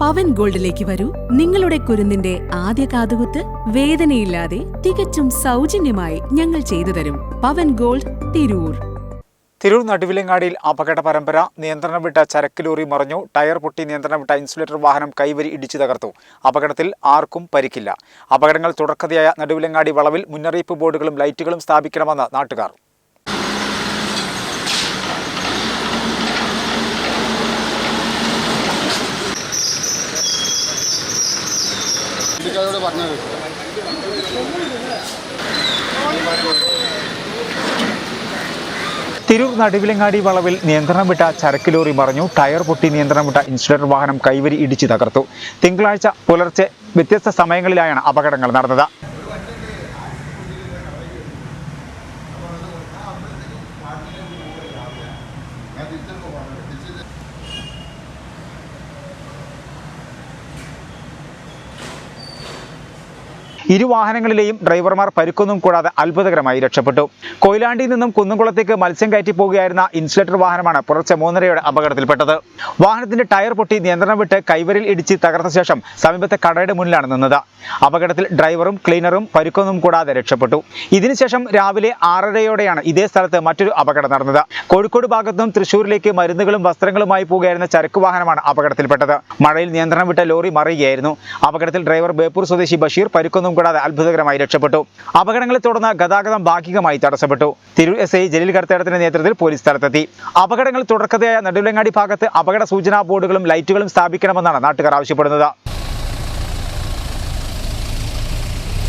പവൻ ഗോൾഡിലേക്ക് വരൂ. നിങ്ങളുടെ കുരുന്നിന്റെ ആദ്യ കാതുകുത്ത് വേദനയില്ലാതെ തികച്ചും സൗജന്യമായി ഞങ്ങൾ ചെയ്തു തരും. പവൻ ഗോൾഡ് തിരൂർ. തിരൂർ നടുവിലങ്ങാടിയിൽ അപകട പരമ്പര നിയന്ത്രണം വിട്ട ചരക്ക് ലോറി മറിഞ്ഞു. ടയർ പൊട്ടി നിയന്ത്രണം വിട്ട ഇൻസുലേറ്റർ വാഹനം കൈവരി ഇടിച്ചു തകർത്തു. അപകടത്തിൽ ആർക്കും പരിക്കില്ല. അപകടങ്ങൾ തുടർക്കഥയായ നടുവിലങ്ങാടി വളവിൽ മുന്നറിയിപ്പ് ബോർഡുകളും ലൈറ്റുകളും സ്ഥാപിക്കണമെന്ന് നാട്ടുകാർ. പുള്ളിക്കാരോട് പറഞ്ഞത്. തിരൂർ നടുവിലങ്ങാടി വളവിൽ നിയന്ത്രണം വിട്ട ചരക്ക് ലോറി മറിഞ്ഞു. ടയർ പൊട്ടി നിയന്ത്രണം വിട്ട ഇൻസുലേറ്റർ വാഹനം കൈവരി ഇടിച്ചു തകർത്തു. തിങ്കളാഴ്ച പുലർച്ചെ വ്യത്യസ്ത സമയങ്ങളിലായാണ് അപകടങ്ങൾ നടന്നത്. ഇരു വാഹനങ്ങളിലെയും ഡ്രൈവർമാർ പരിക്കൊന്നും കൂടാതെ അത്ഭുതകരമായി രക്ഷപ്പെട്ടു. കൊയിലാണ്ടിയിൽ നിന്നും കുന്നംകുളത്തേക്ക് മത്സ്യം കയറ്റി പോകുകയായിരുന്ന ഇൻസുലേറ്റർ വാഹനമാണ് പുലർച്ചെ മൂന്നരയോടെ അപകടത്തിൽപ്പെട്ടത്. വാഹനത്തിന്റെ ടയർ പൊട്ടി നിയന്ത്രണം വിട്ട് കൈവരിൽ ഇടിച്ച് തകർത്ത ശേഷം സമീപത്തെ കടയുടെ മുന്നിലാണ് നിന്നത്. അപകടത്തിൽ ഡ്രൈവറും ക്ലീനറും പരിക്കൊന്നും കൂടാതെ രക്ഷപ്പെട്ടു. ഇതിനുശേഷം രാവിലെ ആറരയോടെയാണ് ഇതേ സ്ഥലത്ത് മറ്റൊരു അപകടം നടന്നത്. കോഴിക്കോട് ഭാഗത്തുനിന്നും തൃശൂരിലേക്ക് മരുന്നുകളും വസ്ത്രങ്ങളുമായി പോകുകയായിരുന്ന ചരക്ക് വാഹനമാണ് അപകടത്തിൽപ്പെട്ടത്. മഴയിൽ നിയന്ത്രണം വിട്ട ലോറി മറിയുകയായിരുന്നു. അപകടത്തിൽ ഡ്രൈവർ ബേപ്പൂർ സ്വദേശി ബഷീർ പരിക്കൊന്നും കൂടാതെ അത്ഭുതകരമായി രക്ഷപ്പെട്ടു. അപകടങ്ങളെ തുടർന്ന് ഗതാഗതം ഭാഗികമായി തടസ്സപ്പെട്ടു. തിരൂർ എസ് ഐ ജലീൽ കർത്തേടത്തിന്റെ നേതൃത്വത്തിൽ പോലീസ് സ്ഥലത്തെത്തി. അപകടങ്ങൾ തുടർക്കഥയായ നടുവിലങ്ങാടി ഭാഗത്ത് അപകട സൂചനാ ബോർഡുകളും ലൈറ്റുകളും സ്ഥാപിക്കണമെന്നാണ് നാട്ടുകാർ ആവശ്യപ്പെടുന്നത്.